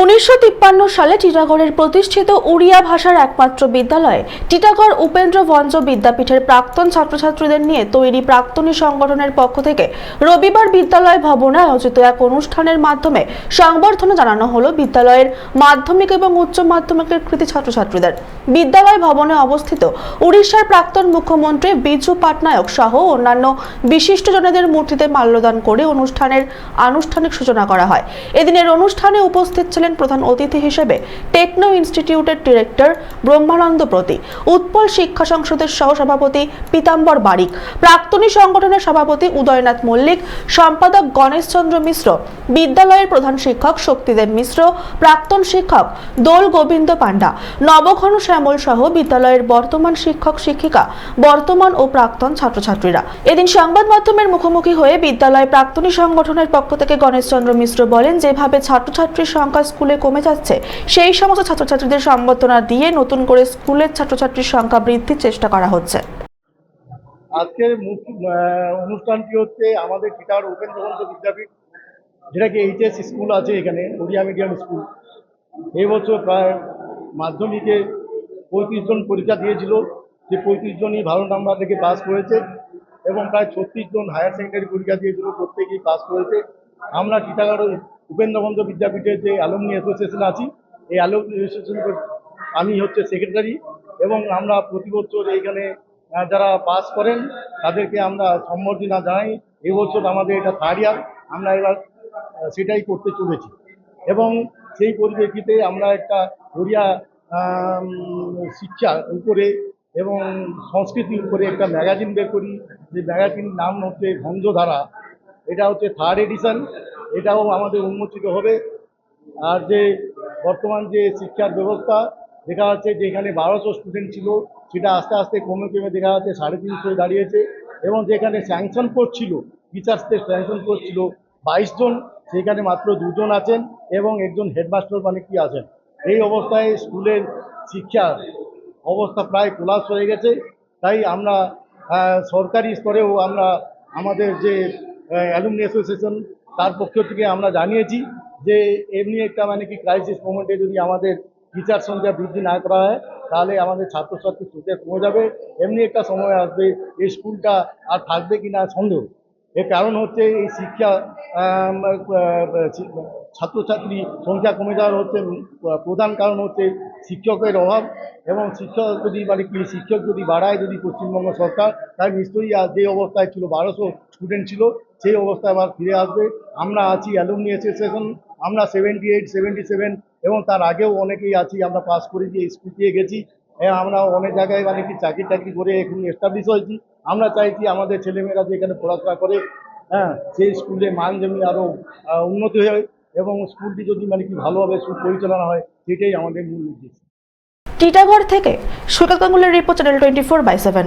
উনিশশো তিপ্পান্ন সালে টিটাগড়ের প্রতিষ্ঠিত উড়িয়া ভাষার একমাত্র বিদ্যালয়ে, টিটাগড় উপেন্দ্র ভঞ্জ বিদ্যাপীঠের প্রাক্তন ছাত্রছাত্রীদের নিয়ে তৈরি প্রাক্তনী সংগঠনের পক্ষ থেকে রবিবার বিদ্যালয় ভবনে আয়োজিত এক অনুষ্ঠানের মাধ্যমে সংবর্ধনা জানানো হলো বিদ্যালয়ের মাধ্যমিক এবং উচ্চ মাধ্যমিকের কৃতি ছাত্রছাত্রীদের। বিদ্যালয় ভবনে অবস্থিত উড়িষ্যার প্রাক্তন মুখ্যমন্ত্রী বিজু পাটনায়ক সহ অন্যান্য বিশিষ্টজনেদের মূর্তিতে মাল্যদান করে অনুষ্ঠানের আনুষ্ঠানিক সূচনা করা হয়। এদিনের অনুষ্ঠানে উপস্থিত ছিলেন প্রধান অতিথি হিসেবে টেকনো ইনস্টিটিউটের ডিরেক্টর ব্রহ্মানন্দ প্রতি, উৎপল শিক্ষা সংসদের সহসভাপতি পীতাম্বর বারিক, প্রাক্তনী সংগঠনের সভাপতি উদয়নাথ মল্লিক, সম্পাদক গণেশচন্দ্র মিশ্র, বিদ্যালয়ের প্রধান শিক্ষক শক্তিদেব মিশ্র, প্রাক্তন শিক্ষক দোল গোবিন্দ পান্ডা নবঘন শ্যামল সহ বিদ্যালয়ের বর্তমান শিক্ষক শিক্ষিকা, বর্তমান ও প্রাক্তন ছাত্রছাত্রীরা। এদিন সংবাদ মাধ্যমের মুখোমুখি হয়ে বিদ্যালয় প্রাক্তনী সংগঠনের পক্ষ থেকে গণেশচন্দ্র মিশ্র বলেন, যেভাবে ছাত্রছাত্রীর সংখ্যা স্কুলে কমে যাচ্ছে, সেই সমস্ত ছাত্রছাত্রীদের সম্বর্ধনা দিয়ে নতুন করে স্কুলের ছাত্রছাত্রীর সংখ্যা বৃদ্ধির চেষ্টা করা হচ্ছে। আজকের অনুষ্ঠানটি হচ্ছে আমাদের টিটার উপেন্দ্র ভঞ্জ বিদ্যাপীঠ, যেটা কি এইচএস স্কুল আছে এখানে, ওড়িয়া মিডিয়াম স্কুল। এই বছর প্রায় মাধ্যমিকে পঁয়ত্রিশ জন পরীক্ষা দিয়েছিল, যে পঁয়ত্রিশ জনই ভালো নাম্বার থেকে পাস করেছে এবং প্রায় ছত্রিশ জন হায়ার সেকেন্ডারি পরীক্ষা দিয়েছিল, প্রত্যেকেই পাস করেছে। আমরা টিটাগড় উপেন্দ্র ভঞ্জ বিদ্যাপীঠের যে অ্যালুমনি অ্যাসোসিয়েশন আছি এই অ্যালুমনি অ্যাসোসিয়েশন আমি হচ্ছে সেক্রেটারি এবং আমরা প্রতি বছর এইখানে যারা পাস করেন তাদেরকে আমরা সম্বর্ধনা জানাই। এবছর আমাদের এটা থার্ড ইয়ার আমরা এবার সেটাই করতে চলেছি। এবং সেই পরিপ্রেক্ষিতে আমরা একটা ওড়িয়া আম, শিক্ষা উপরে এবং সংস্কৃতির উপরে একটা ম্যাগাজিন বের করি। যে ম্যাগাজিন নাম হচ্ছে ভঞ্জধারা। এটা হচ্ছে থার্ড এডিশন এটাও আমাদের উন্মোচিত হবে। আর যে বর্তমান যে শিক্ষার ব্যবস্থা, দেখা যাচ্ছে যে এখানে বারোশো স্টুডেন্ট ছিল, সেটা আস্তে আস্তে কমে কমে দেখা যাচ্ছে সাড়ে তিনশো দাঁড়িয়েছে। এবং যেখানে স্যাংশন কোর্স ছিল টিচার্সদের স্যাংশন কোর্স ছিল বাইশ জন, সেখানে মাত্র দুজন আছেন এবং একজন হেডমাস্টার মানে কি আছেন। এই অবস্থায় স্কুলের শিক্ষা অবস্থা প্রায় কোলাস হয়ে গেছে। তাই আমরা সরকারি স্তরেও আমরা আমাদের যে অ্যালুমনি অ্যাসোসিয়েশন তার পক্ষ থেকে আমরা জানিয়েছি যে এমনি একটা মানে কি ক্রাইসিস মোমেন্টে যদি আমাদের টিচার সংখ্যা বৃদ্ধি না করা হয়, তাহলে আমাদের ছাত্রছাত্রী সুযোগ কমে যাবে। এমনি একটা সময় আসবে, এই স্কুলটা আর থাকবে কি না সন্দেহ। এর কারণ হচ্ছে এই শিক্ষা ছাত্রছাত্রী সংখ্যা কমে যাওয়ার হচ্ছে প্রধান কারণ হচ্ছে শিক্ষকের অভাব এবং শিক্ষক যদি মানে কি, শিক্ষক যদি বাড়ায় যদি পশ্চিমবঙ্গ সরকার তাই নিশ্চয়ই আজ যে অবস্থায় ছিল, বারোশো স্টুডেন্ট ছিল, সেই অবস্থায় আবার ফিরে আসবে। আমরা আছি অ্যালুমনি অ্যাসোসিয়েশন আমরা সেভেন্টি এইট সেভেন্টি সেভেন এবং তার আগেও অনেকেই আছি, আমরা পাস করে দিয়ে স্কুল দিয়ে গেছি। হ্যাঁ আমরা অনেক জায়গায় মানে কি চাকরি টাকরি করে এখন এস্টাবলিশ হয়েছি। আমরা চাইছি আমাদের ছেলেমেয়েরা যে এখানে পড়াশোনা করে হ্যাঁ সেই স্কুলে মান জমি আরও উন্নতি হয়। এবং স্কুলটি যদি মানে কি ভালোভাবে পরিচালনা হয়, সেটাই আমাদের মূল উদ্দেশ্য। টিটাগড় থেকে Saikat গাঙ্গুলের report channel twenty four by seven